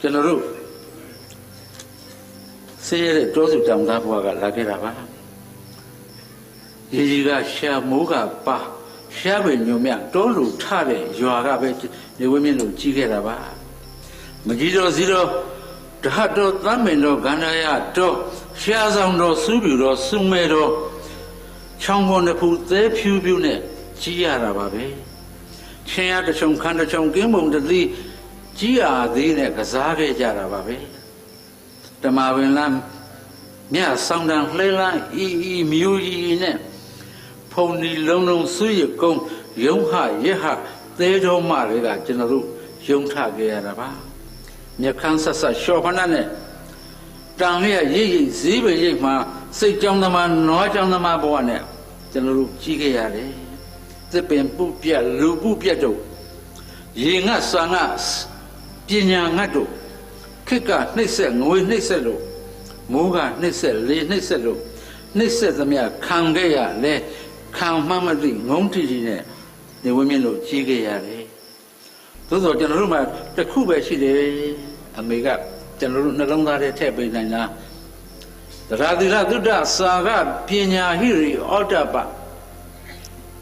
ကျွန်တော်တို့ဆေးရတဲ့တောစုတောင်သားဘွားကလာခဲ့တာပါရေကြီးကရှာမိုးကပါရှားပင်ညုံမြတောလူထတဲ့ရွာကပဲနေဝင်းမြင့်လို့ကြီးခဲ့တာပါမကြီးတော်စီတော်တဟတ်တော်သမင်တော်ကန္နာယတော်ရှားဆောင်တော်စူးပြူတော်စုမဲတော်ချောင်းပေါ်တစ်ဖူသဲဖြူဖြူနဲ့ကြီးရတာပါပဲချင်းရတစ်ချုံခန်းတစ်ချုံကင်းပုံတစ်သီး ကြီးအားသေးနဲ့ကစားခဲ့ကြတာပါပဲဓမ္မပင်လမ်းမြတ်ဆောင်တန်လှဲလန်းဤဤမျိုးကြီးနဲ့ဖုန်ဒီလုံးလုံးဆွေရကုန်းယုံဟရဟသဲတော်မတွေကကျွန်တော်တို့ယုံထခဲ့ရတာပါမြခန်းဆက်ဆက်ရှော့ဖနာနဲ့တန်လျက်ရိပ်ရိပ်ဈေးပဲရိပ်မှာစိတ်ကြောင်းသမားနွားကြောင်းသမားဘဝနဲ့ကျွန်တော်တို့ကြီးခဲ့ရတယ်သစ်ပင်ပုပြက်လူပုပြက်တို့ရေငတ်စာငတ် ပညာငတ်တို့ခစ်ကနှိမ့်ဆက်ငွေနှိမ့်ဆက်လို့မိုးကနှိမ့်ဆက်လေနှိမ့်ဆက်လို့နှိမ့်ဆက်သမျှခံခဲ့ရလဲခံမှမသိငုံတီတီနဲ့နေဝင်းမြင့်လို့ကြီးခဲ့ရတယ်သို့သောကျွန်တော်တို့မှာတစ်ခုပဲရှိတယ်အမေကကျွန်တော်တို့နှလုံးသားထဲထည့်ပေးနိုင်လားသရတိရသုဒ္ဓစာကပညာဟိရိဩတ္တပ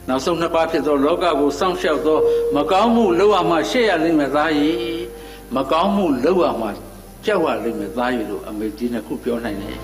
နောက်ဆုံးနှစ်ပါးဖြစ်သောလောကကိုစောင့်ရှောက်သော မကောင်းမှုလောက်ရမှရှေ့ရလိမ့်မယ်သားကြီး မကောင်းမှုလောက်ရမှကြောက်ရလိမ့်မယ်သားကြီးလို့အမေဒီနှစ်ခုပြောနိုင်တယ်